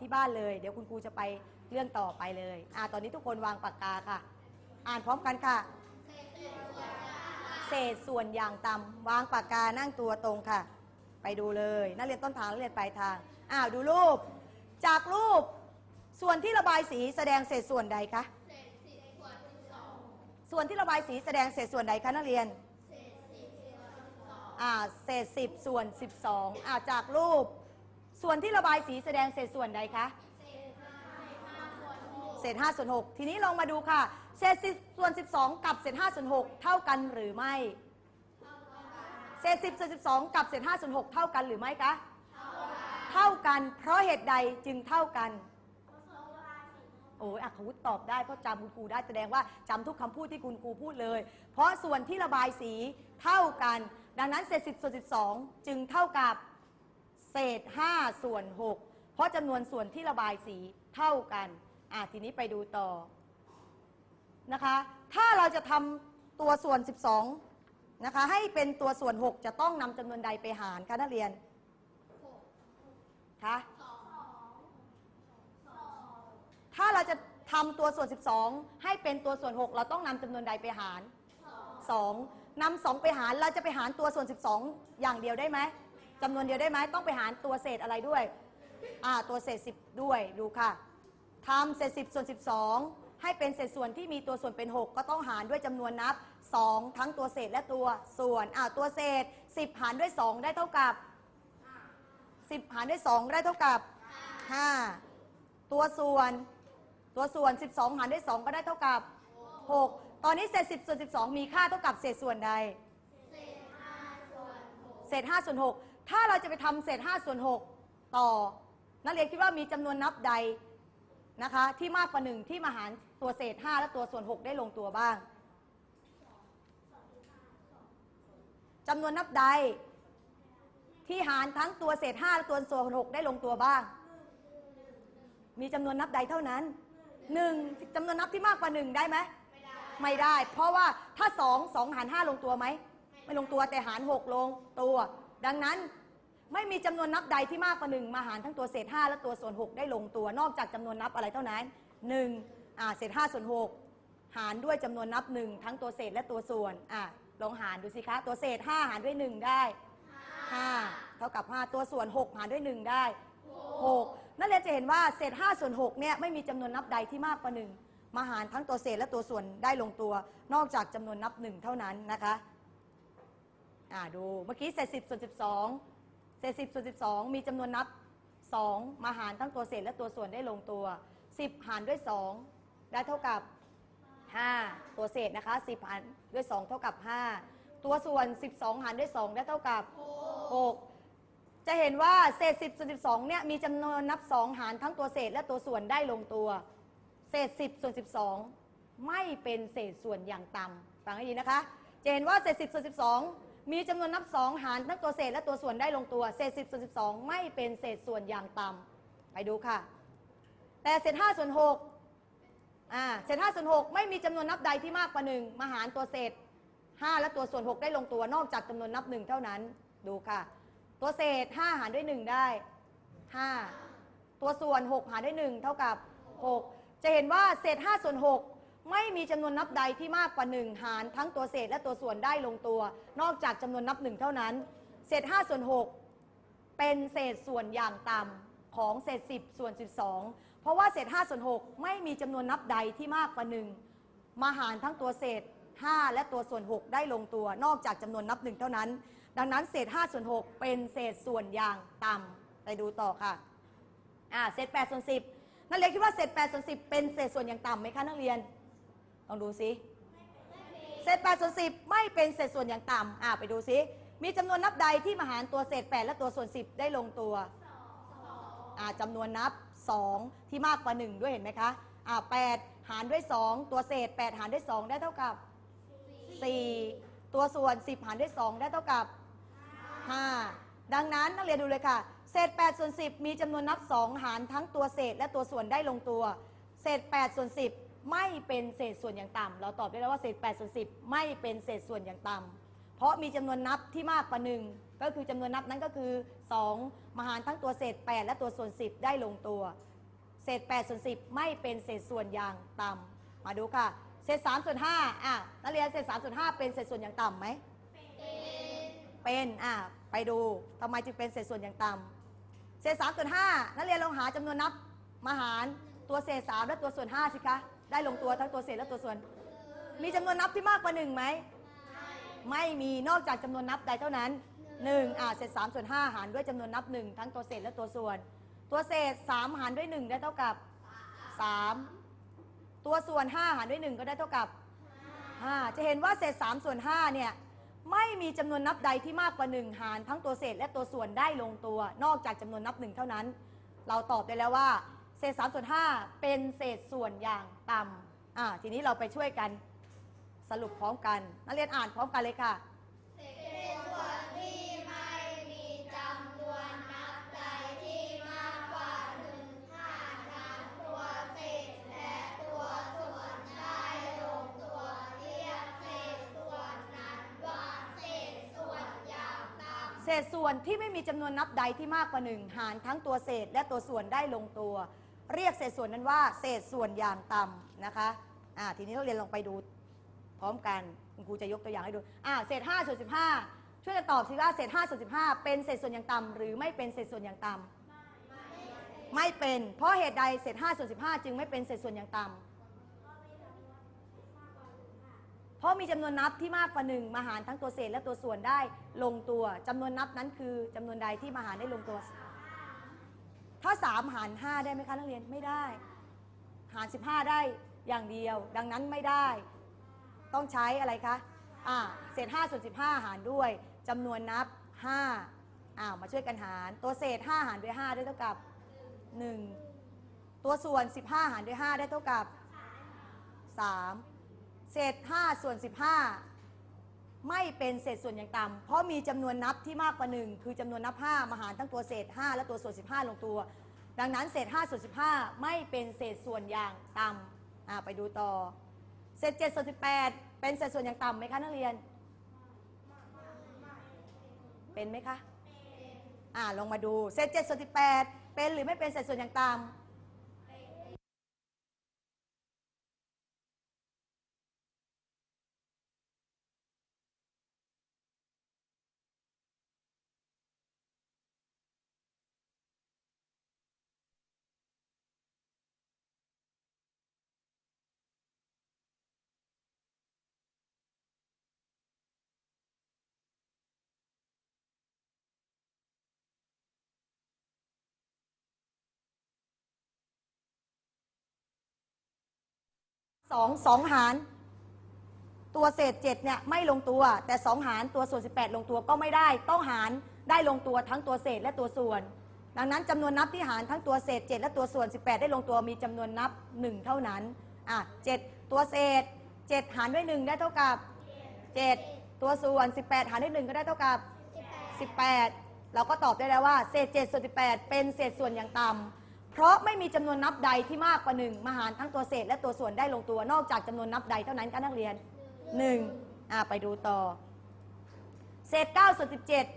ที่บ้านเลย เดี๋ยวคุณครูจะไปเรื่องต่อไปเลยอ่าตอนนี้ทุกคนวางปากกาค่ะ อ่านพร้อมกันค่ะ เศษส่วนอย่างต่ำวางปากกานั่งตัวตรงค่ะ ไปดูเลย นักเรียนต้นทางนักเรียนปลายทางอ้าวดูรูป จากรูป ส่วนที่ระบายสีแสดงเศษส่วนใดคะส่วนที่ระบายสีแสดงเศษส่วนใดคะนักเรียนอ่าเศษสิบส่วนสิบสองอ่าจากรูป ส่วนที่ระบายสีแสดงเศษส่วนใดคะ เศษห้าส่วนหกทีนี้ลองมาดูค่ะ เศษสิบส่วนสิบสองกับเศษห้าส่วนหกเท่ากันหรือไม่ เศษสิบส่วนสิบสองกับเศษห้าส่วนหกเท่ากันหรือไม่คะ เท่ากัน เพราะเหตุใดจึงเท่ากัน โอ้ยอัควุฒิตอบได้เพราะจำคุณครูได้แสดงว่าจำทุกคำพูดที่คุณครูพูดเลย เพราะส่วนที่ระบายสีเท่ากัน ดังนั้นเศษสิบส่วนสิบสองจึงเท่ากับ เศษห้าส่วนหกเพราะจำนวนส่วนที่ระบายสีเท่ากัน อะทีนี้ไปดูต่อนะคะ ถ้าเราจะทำตัวส่วน 12นะคะ ให้เป็นตัวส่วน 6 จะต้องนำจำนวนใดไปหารคะนักเรียนคะถ้าเราจะทำตัวส่วน 12 ให้เป็นตัวส่วน 6 เราต้องนำจำนวนใดไปหาร2นำ2ไปหารเราจะไปหารตัวส่วน 12 อย่างเดียวได้ไหม จำนวนเดียวได้ไหมต้องไปหารตัวเศษอะไรด้วยอ่าตัวเศษ 10 ด้วยดูค่ะทำเศษ 10 ส่วน 12 ให้เป็นเศษส่วนที่มีตัวส่วนเป็น 6 ก็ต้องหารด้วยจำนวนนับ 2 ทั้งตัวเศษและตัวส่วนอ่าตัวเศษ 10 หารด้วย 2 ได้เท่ากับ 10 หารด้วย 2 ได้เท่ากับ 5 ตัวส่วนตัวส่วน 12 หารด้วย 2 ก็ได้เท่ากับ 6 ตอนนี้เศษ 10 ส่วน 12 มีค่าเท่ากับเศษส่วนใด เศษ5ส่วน6 ถ้าเราจะไปทำเศษ5ส่วน6ต่อ นักเรียนคิดว่ามีจำนวนนับใดนะคะ ที่มากกว่า 1 ที่มาหารตัวเศษ 5 และตัวส่วน 6 ได้ลงตัวบ้างจำนวนนับใดที่หารทั้งตัวเศษ 5 และตัวส่วน 6 ได้ลงตัวบ้าง มีจำนวนนับใดเท่านั้นหนึ่งจำนวนนับที่มากกว่าหนึ่งได้ไหมไม่ได้ เพราะว่าถ้าสองสองหารห้าลงตัวไหม ไม่ลงตัวแต่หารหกลงตัว ดังนั้นไม่มีจำนวนนับใดที่มากกว่าหนึ่งมาหารทั้งตัวเศษห้าและตัวส่วนหกได้ลงตัวนอกจากจำนวนนับอะไรเท่านั้นหนึ่งอ่าเศษห้าส่วนหกหารด้วยจำนวนนับหนึ่งทั้งตัวเศษและตัวส่วนอ่าลองหารดูสิคะ ตัวเศษห้าหารด้วยหนึ่งได้ห้าเท่ากับห้าตัวส่วนหกหารด้วยหนึ่งได้ 6 นักเรียจะเห็นว่าเศษ 5 ส่วน 6 เนี่ยไม่มีจำนวนนับใดที่มากกว่า 1 มาหารทั้งตัวเศษและตัวส่วนได้ลงตัว นอกจากจำนวนนับ 1 เท่านั้นนะคะ อ่าดูเมื่อกี้เศษ10ส่วน12เศษ10ส่วน12มีจำนวนนับ2มาหารทั้งตัวเศษและตัวส่วนได้ลงตัว10หารด้วย2ได้เท่ากับ5ตัวเศษนะคะ10หารด้วย2เท่ากับ5ตัวส่วน12หารด้วย2ได้เท่ากับ6จะเห็นว่าเศษ10ส่วน12เนี่ยมีจำนวนนับ2หารทั้งตัวเศษและตัวส่วนได้ลงตัว เศษ10ส่วน12ไม่เป็นเศษส่วนอย่างต่ำฟังให้ดีนะคะจะเห็นว่าเศษ10ส่วน12 มีจำนวนนับ 2 หารทั้งตัวเศษและตัวส่วนได้ลงตัว เศษ 10 ส่วน 12 ไม่เป็นเศษส่วนอย่างต่ำไปดูค่ะ แต่เศษ5ส่วน6อ่าเศษ5ส่วน6ไม่มีจำนวนนับใดที่มากกว่า 1 มาหารตัวเศษ 5 และตัวส่วน 6 ได้ลงตัวนอกจากจำนวนนับ 1 เท่านั้นดูค่ะ ตัวเศษ 5 หารด้วย 1 ได้ 5 ตัวส่วน 6 หารด้วย 1 เท่ากับ 6 จะเห็นว่าเศษ5ส่วน6 ไม่มีจำนวนนับใดที่มากกว่า 1 หารทั้งตัวเศษและตัวส่วนได้ลงตัว นอกจากจำนวนนับ1เท่านั้น เศษ5ส่วน6เป็นเศษส่วนอย่างต่ำของเศษ 10 ส่วน 12 เพราะว่าเศษ5ส่วน6ไม่มีจำนวนนับใดที่มากกว่า 1 มาหารทั้งตัวเศษ 5 และตัวส่วน 6 ได้ลงตัวนอกจากจำนวนนับ 1 เท่านั้น ดังนั้นเศษ5ส่วน6เป็นเศษส่วนอย่างต่ำไปดูต่อค่ะอ่าเศษ8ส่วน10 นักเรียนคิดว่าเศษ8ส่วน10 เป็นเศษส่วนอย่างต่ำไหมคะนักเรียน ลองดูสิเศษ8ส่วน10ไม่เป็นเศษส่วนอย่างต่ำอ่าไปดูสิมีจำนวนนับใดที่มาหารตัวเศษ8และตัวส่วน10ได้ลงตัวอ่าจำนวนนับ2ที่มากกว่า1ด้วยเห็นไหมคะอ่า8หารด้วย2ตัวเศษ8หารด้วย2ได้เท่ากับ4ตัวส่วน10หารด้วย2ได้เท่ากับ5ดังนั้นนักเรียนดูเลยค่ะ เศษ8ส่วน10 มีจำนวนนับ 2 หารทั้งตัวเศษและตัวส่วนได้ลงตัว เศษ8ส่วน10 ไม่เป็นเศษส่วนอย่างต่ำเราตอบได้แล้วว่าเศษ8ส่วน10 ไม่เป็นเศษส่วนอย่างต่ำเพราะมีจำนวนนับที่มากกว่า1ก็คือจำนวนนับนั้นก็คือ 2มาหารทั้งตัวเศษ 8 และตัวส่วน 10 ได้ลงตัว เศษ8ส่วน10 ไม่เป็นเศษส่วนอย่างต่ำมาดูค่ะ เศษ3ส่วน5อะนักเรียนเศษ3ส่วน5เป็นเศษส่วนอย่างต่ำไหมเป็นอะไปดูทำไมจึงเป็นเศษส่วนอย่างต่ำเศษ3ส่วน5นักเรียนลองหาจำนวนนับมาหารตัวเศษ3และตัวส่วน5สิคะ ได้ลงตัวทั้งตัวเศษและตัวส่วน มีจำนวนนับที่มากกว่า1ไหม ไม่มีนอกจากจำนวนนับใดเท่านั้น1อ่าเศษ3ส่วน5หารด้วยจำนวนนับ1ทั้งตัวเศษและตัวส่วน ตัวเศษ3หารด้วย1ได้เท่ากับ3ตัวส่วน5หารด้วย1ก็ได้เท่ากับ5จะเห็นว่าเศษ3ส่วน5เนี่ยไม่มีจำนวนนับใดที่มากกว่า 1 หารทั้งตัวเศษและตัวส่วนได้ลงตัว นอกจากจำนวนนับ1เท่านั้น เราตอบได้แล้วว่า เศษ3ส่วน5เป็นเศษส่วนอย่างต่ำอ่าทีนี้เราไปช่วยกันสรุปพร้อมกัน นักเรียนอ่านพร้อมกันเลยค่ะเศษส่วนที่ไม่มีจำนวนนับใดที่มากกว่าหนึ่งหารทั้งตัวเศษและตัวส่วนได้ลงตัว เรียกเศษส่วนนั้นว่าเศษส่วนอย่างต่ำนะคะอ่าทีนี้เราเรียนลงไปดูพร้อมกันคุณครูจะยกตัวอย่างให้ดูอ่าเศษ5ส่วน15 ช่วยกันตอบสิว่าเศษ5ส่วน15 เป็นเศษส่วนอย่างต่ำหรือไม่เป็นเศษส่วนอย่างต่ำไม่เป็น เพราะเหตุใดเศษ5ส่วน15 จึงไม่เป็นเศษส่วนอย่างต่ำเพราะมีจำนวนนับที่มากกว่าหนึ่งมาหารทั้งตัวเศษและตัวส่วนได้ลงตัวจำนวนนับนั้นคือจำนวนใดที่มาหารได้ลงตัว ถ้า 3 หาร 5 ได้ไหมคะนักเรียนไม่ได้ หาร 15 ได้อย่างเดียว ดังนั้นไม่ได้ ต้องใช้อะไรคะอ่าเศษ5ส่วน15 หารด้วยจำนวนนับ 5อ้าวมาช่วยกันหาร ตัวเศษ 5 หารด้วย 5 ได้เท่ากับ 1 ตัวส่วน 15 หารด้วย 5 ได้เท่ากับ 3 เศษ 5 ส่วน 15 ไม่เป็นเศษส่วนอย่างต่ำเพราะมีจำนวนนับที่มากกว่า1คือจำนวนนับ 5 มาหารทั้งตัวเศษ 5 และตัวส่วน 15 ลงตัว ดังนั้นเศษ5ส่วน15 ไม่เป็นเศษส่วนอย่างต่ำอ่าไปดูต่อ เศษ7ส่วน18 เป็นเศษส่วนอย่างต่ำไหมคะนักเรียน เป็นไหมคะอ่าลองมาดูเศษ7ส่วน18 เป็นหรือไม่เป็นเศษส่วนอย่างต่ำ สองสองหาร ตัวเศษ7เนี่ยไม่ลงตัว แต่2หารตัวส่วน 18 ลงตัวก็ไม่ได้ ต้องหารได้ลงตัวทั้งตัวเศษและตัวส่วน ดังนั้นจำนวนนับที่หารทั้งตัวเศษ 7 และตัวส่วน 18 ได้ลงตัวมีจำนวนนับ 1 เท่านั้นอะ7ตัวเศษ 7 หารด้วย 1 ได้เท่ากับ 7 ตัวส่วน 18 หารด้วย 1 ก็ได้เท่ากับ 18 เราก็ตอบได้แล้วว่าเศษ 7 ส่วน 18 เป็นเศษส่วนอย่างต่ำ เพราะไม่มีจำนวนนับใดที่มากกว่า1มาหารทั้งตัวเศษและตัวส่วนได้ลงตัวนอกจากจำนวนนับใดเท่านั้นคะนักเรียน1อ่าไปดูต่อ เศษ9ส่วน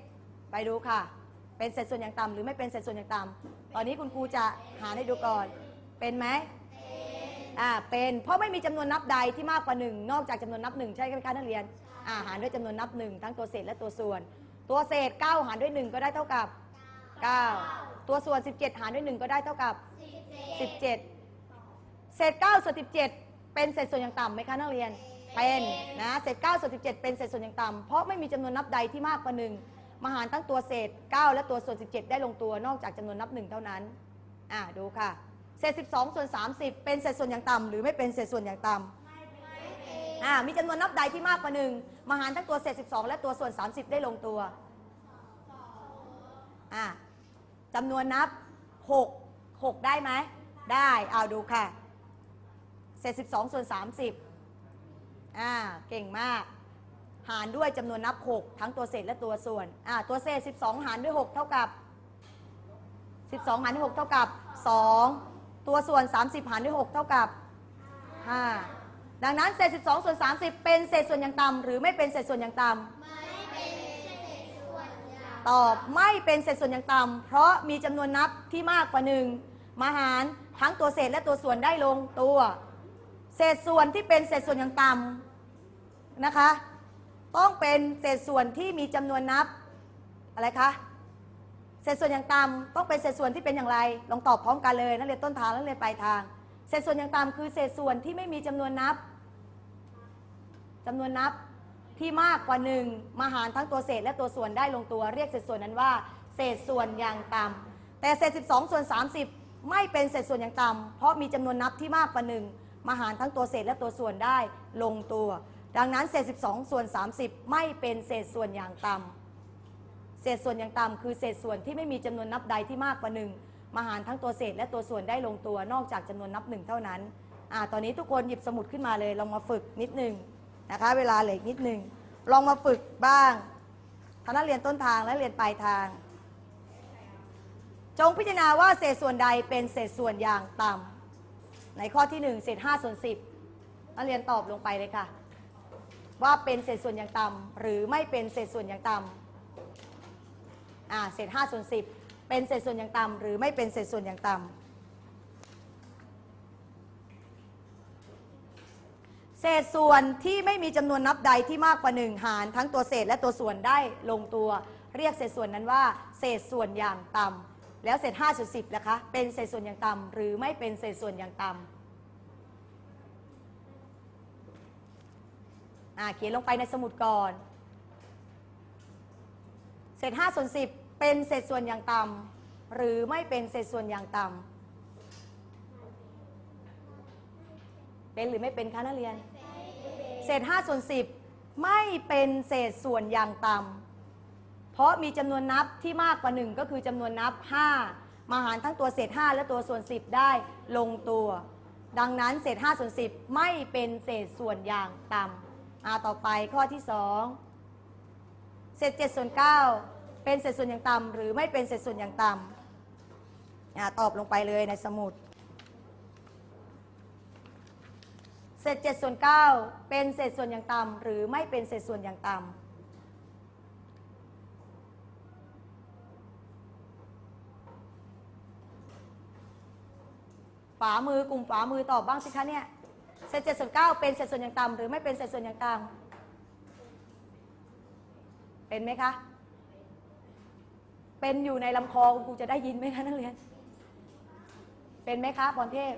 17 ไปดูค่ะ เป็นเศษส่วนอย่างต่ำหรือไม่เป็นเศษส่วนอย่างต่ำตอนนี้คุณครูจะหาให้ดูก่อน เป็นไหมอ่าเป็นเพราะไม่มีจำนวนนับใดที่มากกว่า1นอกจากจำนวนนับ1ใช่ไหมคะนักเรียนอ่าหารด้วยจำนวนนับ1ทั้งตัวเศษและตัวส่วน ตัวเศษ 9 หารด้วย 1 ก็ได้เท่ากับ 9 ตัวส่วน 17 หารด้วย 1 ก็ได้เท่ากับ 17 เศษ9ส่วน17 เป็นเศษส่วนอย่างต่ำไหมคะนักเรียน เป็นนะ เศษ9ส่วน17 เป็นเศษส่วนอย่างต่ำ เพราะไม่มีจำนวนนับใดที่มากกว่า1มาหารทั้งตัวเศษ 9 และตัวส่วน 17 ได้ลงตัวนอกจากจำนวนนับ 1 เท่านั้น อ่าดูค่ะ เศษ 12 ส่วน 30 เป็นเศษส่วนอย่างต่ำหรือไม่เป็นเศษส่วนอย่างต่ำอ่ามีจำนวนนับใดที่มากกว่า1มาหารทั้งตัวเศษ 12 และตัวส่วน 30 ได้ลงตัวอ่า จำนวนนับ 6 6 ได้ไหม ได้เอาดูค่ะ เศษ 12 ส่วน 30 อ่า เก่งมาก หารด้วยจำนวนนับ 6 ทั้งตัวเศษและตัวส่วน อ่า ตัวเศษ 12 หารด้วย 6 เท่ากับ 12 หารด้วย 6 เท่ากับ 2 ตัวส่วน 30 หารด้วย 6 เท่ากับ 5 ดังนั้นเศษ 12 ส่วน 30 เป็นเศษส่วนอย่างต่ำหรือไม่เป็นเศษส่วนอย่างต่ำ ตอบไม่เป็นเศษส่วนอย่างต่ำเพราะมีจำนวนนับที่มากกว่าหนึ่งมาหารทั้งตัวเศษและตัวส่วนได้ลงตัว เศษส่วนที่เป็นเศษส่วนอย่างต่ำนะคะ ต้องเป็นเศษส่วนที่มีจำนวนนับอะไรคะเศษส่วนอย่างต่ำต้องเป็นเศษส่วนที่เป็นอย่างไร ลองตอบพร้อมกันเลยนักเรียนต้นทางนักเรียนปลายทาง เศษส่วนอย่างต่ำคือเศษส่วนที่ไม่มีจำนวนนับจำนวนนับ ที่มากกว่าหนึ่งมาหารทั้งตัวเศษและตัวส่วนได้ลงตัวเรียกเศษส่วนนั้นว่า เศษส่วนอย่างต่ำแต่เศษ 12 ส่วน 30 ไม่เป็นเศษส่วนอย่างต่ำเพราะมีจำนวนนับที่มากกว่าหนึ่งมาหารทั้งตัวเศษและตัวส่วนได้ลงตัว ดังนั้นเศษ 12 ส่วน 30 ไม่เป็นเศษส่วนอย่างต่ำเศษส่วนอย่างต่ำคือเศษส่วนที่ไม่มีจำนวนนับใดที่มากกว่าหนึ่งมาหารทั้งตัวเศษและตัวส่วนได้ลงตัวนอกจากจำนวนนับหนึ่งเท่านั้นอ่าตอนนี้ทุกคนหยิบสมุดขึ้นมาเลยลองมาฝึกนิดนึง นะคะ เวลาเหลืออกนิดนึง ลองมาฝึกบ้างทั้งนักเรียนต้นทางและเรียนปลายทาง จงพิจารณาว่าเศษส่วนใดเป็นเศษส่วนอย่างต่ำในข้อที่หนึ่งเศษ5ส่วน10นักเรียนตอบลงไปเลยค่ะ ว่าเป็นเศษส่วนอย่างต่ำหรือไม่เป็นเศษส่วนอย่างต่ำอ่าเศษ5ส่วน10 เป็นเศษส่วนอย่างต่ำหรือไม่เป็นเศษส่วนอย่างต่ำ เศษส่วนที่ไม่มีจำนวนนับใดที่มากกว่า 1 หาร ทั้งตัวเศษและตัวส่วนได้ลงตัว เรียกเศษส่วนนั้นว่า เศษส่วนอย่างต่ำแล้วเศษ5ส่วน10นะคะ เป็นเศษส่วนอย่างต่ำหรือไม่เป็นเศษส่วนอย่างต่ำอ่าเขียนลงไปในสมุดก่อน เศษ5ส่วน10 เป็นเศษส่วนอย่างต่ำหรือไม่เป็นเศษส่วนอย่างต่ำเป็นหรือไม่เป็นคะนักเรียน เศษ5ส่วน10 ไม่เป็นเศษส่วนอย่างต่ำเพราะมีจำนวนนับที่มากกว่า 1 ก็คือจำนวนนับ 5 มาหารทั้งตัวเศษ 5 และตัวส่วน 10 ได้ลงตัว ดังนั้นเศษ5ส่วน10 ไม่เป็นเศษส่วนอย่างต่ำอ่าต่อไปข้อที่ 2 เศษ7ส่วน9เป็นเศษส่วนอย่างต่ำหรือไม่เป็นเศษส่วนอย่างต่ำอ่าตอบลงไปเลยในสมุด เศษ7ส่วน9เป็นเศษส่วนอย่างต่ำหรือไม่เป็นเศษส่วนอย่างต่ำฝามือกลุ่มฝามือตอบบ้างสิคะเนี่ยเศษ7ส่วน9เป็นเศษส่วนอย่างต่ำหรือไม่เป็นเศษส่วนอย่างต่ำเป็นไหมคะ เป็นอยู่ในลำคอคุณครูจะได้ยินไหมคะนักเรียน เป็นไหมคะพรเทพ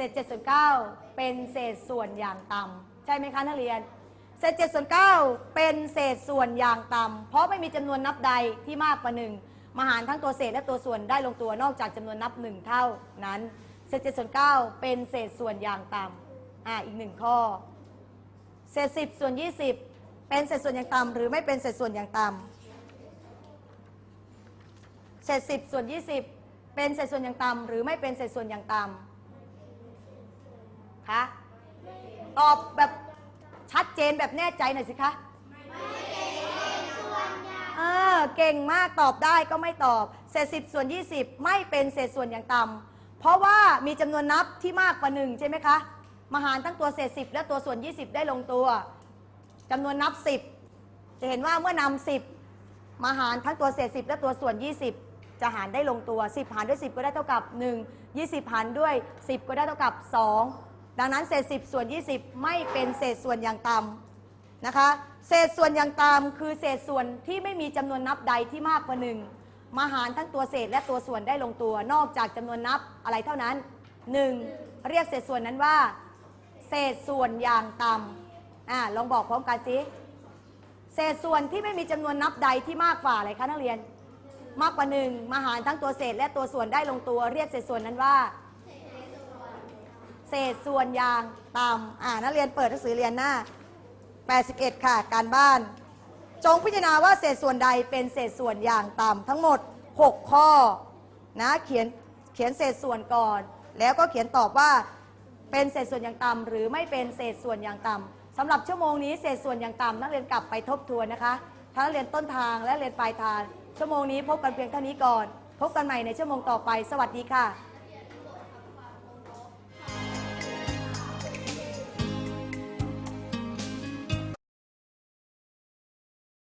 ศษ 7 ส่วน 9 เป็นเศษส่วนอย่างต่ำใช่ไหมคะนักเรียน เศษ 7 ส่วน 9 เป็นเศษส่วนอย่างต่ำเพราะไม่มีจำนวนนับใดที่มากกว่าหนึ่งมาหารทั้งตัวเศษและตัวส่วนได้ลงตัวนอกจากจำนวนนับหนึ่งเท่านั้น เศษ 7 ส่วน 9 เป็นเศษส่วนอย่างต่ำอ่าอีกหนึ่งข้อ เศษ 10 ส่วน 20 เป็นเศษส่วนอย่างต่ำหรือไม่เป็นเศษส่วนอย่างต่ำเศษสิบส่วนยี่สิบเป็นเศษส่วนอย่างต่ำหรือไม่เป็นเศษส่วนอย่างต่ำ คะ ตอบแบบชัดเจนแบบแน่ใจหน่อยสิคะเออเก่งมากตอบได้ก็ไม่ตอบ เศษสิบส่วนยี่สิบไม่เป็นเศษส่วนอย่างต่ำเพราะว่ามีจำนวนนับที่มากกว่าหนึ่งใช่ไหมคะมาหารทั้งตัวเศษสิบและตัวส่วนยี่สิบได้ลงตัวจำนวนนับสิบจะเห็นว่าเมื่อนำสิบมาหารทั้งตัวเศษ10และตัวส่วน 20 จะหารได้ลงตัว 10 หารด้วย 10 ก็ได้เท่ากับ 1 20 หารด้วย 10 ก็ได้เท่ากับ 2 ดังนั้นเศษ 10 ส่วน 20 ไม่เป็นเศษส่วนอย่างต่ำนะคะ เศษส่วนอย่างต่ำคือเศษส่วนที่ไม่มีจำนวนนับใดที่มากกว่า1มาหารทั้งตัวเศษและตัวส่วนได้ลงตัวนอกจากจำนวนนับอะไรเท่านั้น 1 เรียกเศษส่วนนั้นว่า เศษส่วนอย่างต่ำอ่าลองบอกพร้อมกันสิเศษส่วนที่ไม่มีจำนวนนับใดที่มากกว่าอะไรคะนักเรียน มากกว่าหนึ่งมาหารทั้งตัวเศษและตัวส่วนได้ลงตัว เรียกเศษส่วนนั้นว่า เศษส่วนยางต่ำอ่านักเรียนเปิดหนังสือเรียนหน้า 81 ค่ะ การบ้าน จงพิจารณาว่าเศษส่วนใดเป็นเศษส่วนอย่างต่ำทั้งหมด 6 ข้อนะเขียนเขียนเศษส่วนก่อน แล้วก็เขียนตอบว่าเป็นเศษส่วนอย่างต่ำหรือไม่เป็นเศษส่วนอย่างต่ำสำหรับชั่วโมงนี้เศษส่วนอย่างต่ำนักเรียนกลับไปทบทวนนะคะทั้งนักเรียนต้นทางและเรียนปลายทางชั่วโมงนี้พบกันเพียงเท่านี้ก่อน พบกันใหม่ในชั่วโมงต่อไป สวัสดีค่ะ